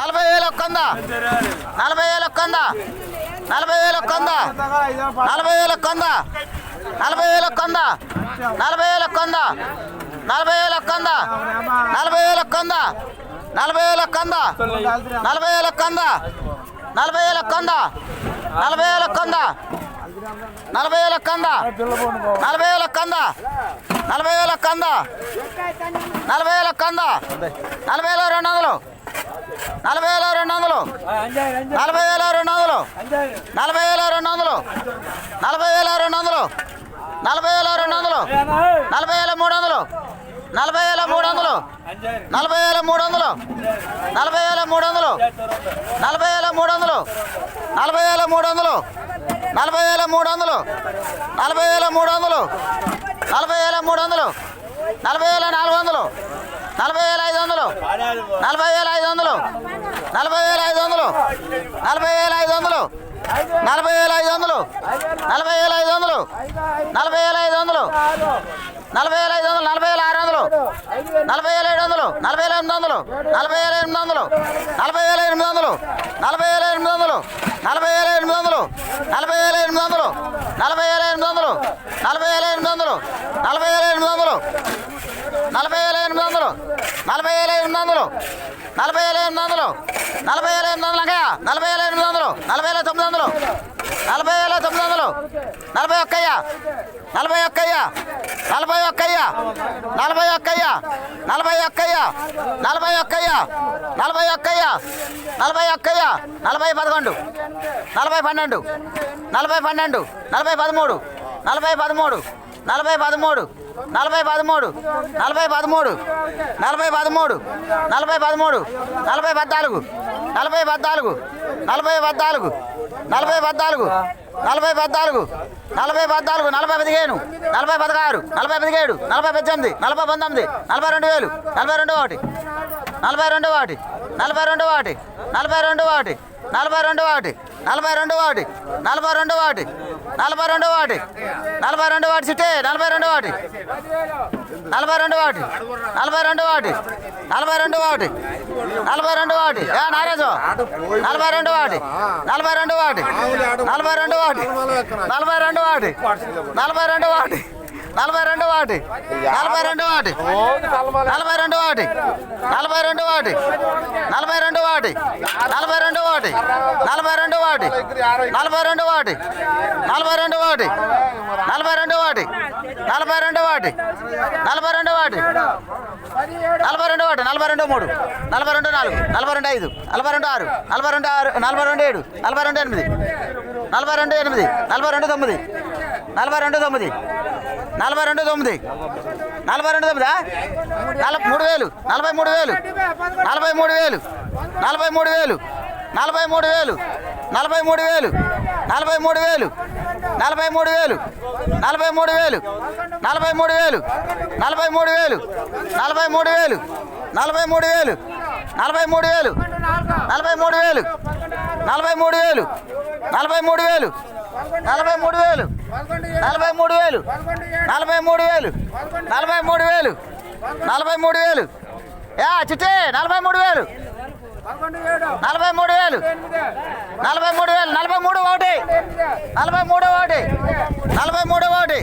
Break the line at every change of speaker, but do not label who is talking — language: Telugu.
నలభై వేలు ఒక్కందా నలభై వేలు ఒక్కందా నలభై వేలు ఒక్కందా నలభై వేలు ఒక్కందా నలభై వేలు ఒక్కందా నలభై వేలు ఒక్కందా నలభై వేలు ఒక్కందా నలభై వేలు ఒక్కందా నలభై వేలు ఒక్కందా నలభై వేలు ఒక్కందా నలభై వేలు ఒక్కందా నలభై వేలు ఒక్కందా నలభై వేలు ఒక్కందా నలభై వేలు ఒక్కందా నలభై వేలు ఒక్కందా నలభై వేలు ఒక్కందా నలభై వేల రెండు వందలు నలభై వేల రెండు వందలు నలభై వేల రెండు వందలు నలభై వేల రెండు వందలు నలభై వేల రెండు వందలు నలభై వేల రెండు వందలు నలభై వేల మూడు వందలు నలభై వేల మూడు వందలు నలభై వేల మూడు వందలు నలభై వేల మూడు వందలు నలభై వేల మూడు వందలు నలభై వేల మూడు వందలు నలభై వేల మూడు వందలు నలభై వేల మూడు వందలు నలభై వేల మూడు వందలు నలభై వేల నాలుగు వందలు నలభై వేల ఐదు వందలు నలభై వేల ఐదు వందలు నలభై వేల ఐదు వందలు నలభై వేల ఐదు వందలు నలభై వేల ఐదు వందలు నలభై వేల ఐదు వందలు నలభై వేల ఐదు వందలు నలభై వేల ఐదు వందలు నలభై వేల ఆరు వందలు నలభై వేల ఏడు వందలు నలభై వేల ఎనిమిది వందలు నలభై వేల ఎనిమిది వందలు నలభై వేల ఎనిమిది వందలు నలభై వేల ఎనిమిది వందలు నలభై వేల ఎనిమిది వందలు నలభై వేల ఎనిమిది వందలు నలభై వేల ఎనిమిది వందలు. నలభై వేల ఎనిమిది వందలు. నలభై వేల ఎనిమిది వందలు. నలభై వేల ఎనిమిది వందలు. నలభై వేల ఎనిమిది వందలు. నలభై వేల ఎనిమిది వందలు. నలభై వేల ఎనిమిది వందలు అంకయ్య నలభై వేల ఎనిమిది వందలు. నలభై వేల తొమ్మిది వందలు. నలభై వేల తొమ్మిది వందలు నలభై ఒక్కయ్యా. నలభై ఒక్కయ్యా. నలభై ఒక్కయ్యా. నలభై ఒక్కయ్యా. నలభై ఒక్కయ్య. నలభై ఒక్కయ్యా. నలభై ఒక్కయ్యా. నలభై ఒక్కయ్యా. నలభై పదకొండు. నలభై పన్నెండు. నలభై పన్నెండు. నలభై పదమూడు. నలభై పదమూడు. నలభై పదమూడు. నలభై పదమూడు. నలభై పదమూడు. నలభై పదమూడు. నలభై పదమూడు. నలభై పద్నాలుగు. నలభై పద్నాలుగు. నలభై పద్నాలుగు. నలభై పద్నాలుగు నలభై పద్నాలుగు నలభై పద్నాలుగు నలభై పదిహేను నలభై పదహారు నలభై పదిహేడు నలభై పద్దెనిమిది నలభై పంతొమ్మిది నలభై రెండు వేలు నలభై రెండు ఒకటి నలభై రెండు ఒకటి నలభై రెండు ఒకటి నలభై రెండు ఒకటి నలభై రెండు ఒకటి నలభై రెండు ఒకటి నలభై రెండు ఒకటి నలభై రెండు ఒకటి నలభై రెండు ఒకటి సిట్టే నలభై రెండు ఒకటి నలభై రెండు ఒకటి నలభై రెండు ఒకటి నలభై రెండు ఒకటి నలభై రెండు ఒకటి ఏ నారాజు నలభై రెండు ఒకటి నలభై రెండు ఒకటి నలభై రెండు ఒకటి నలభై రెండు ఒకటి నలభై రెండు ఒకటి నలభై రెండు ఒకటి నలభై రెండు ఒకటి నలభై రెండు ఒకటి నలభై రెండు ఒకటి నలభై రెండు ఒకటి నలభై రెండు ఒకటి నలభై రెండు ఒకటి నలభై రెండు ఒకటి నలభై రెండు ఒకటి నలభై రెండు ఒకటి నలభై రెండు ఒకటి నలభై రెండు ఒకటి నలభై రెండు ఒకటి నలభై రెండు మూడు నలభై రెండు నాలుగు నలభై రెండు ఐదు నలభై రెండు ఆరు నలభై రెండు ఆరు నలభై రెండు ఏడు నలభై రెండు ఎనిమిది నలభై రెండు ఎనిమిది నలభై రెండు తొమ్మిది నలభై రెండు తొమ్మిది నలభై రెండు తొమ్మిది నలభై రెండు తొమ్మిదా నలభై మూడు వేలు నలభై మూడు వేలు నలభై మూడు వేలు నలభై మూడు వేలు నలభై మూడు వేలు నలభై మూడు వేలు నలభై మూడు వేలు నలభై మూడు వేలు నలభై మూడు వేలు నలభై మూడు వేలు నలభై మూడు వేలు నలభై మూడు వేలు నలభై మూడు వేలు నలభై మూడు వేలు నలభై మూడు వేలు నలభై మూడు వేలు నలభై మూడు వేలు నలభై మూడు వేలు నలభై మూడు వేలు నలభై మూడు వేలు నలభై మూడు వేలు నలభై మూడు వేలు యా చిట్టే నలభై మూడు వేలు నలభై మూడు వేలు నలభై మూడు వేలు నలభై మూడు ఒకటి నలభై మూడు ఒకటి నలభై మూడు ఒకటి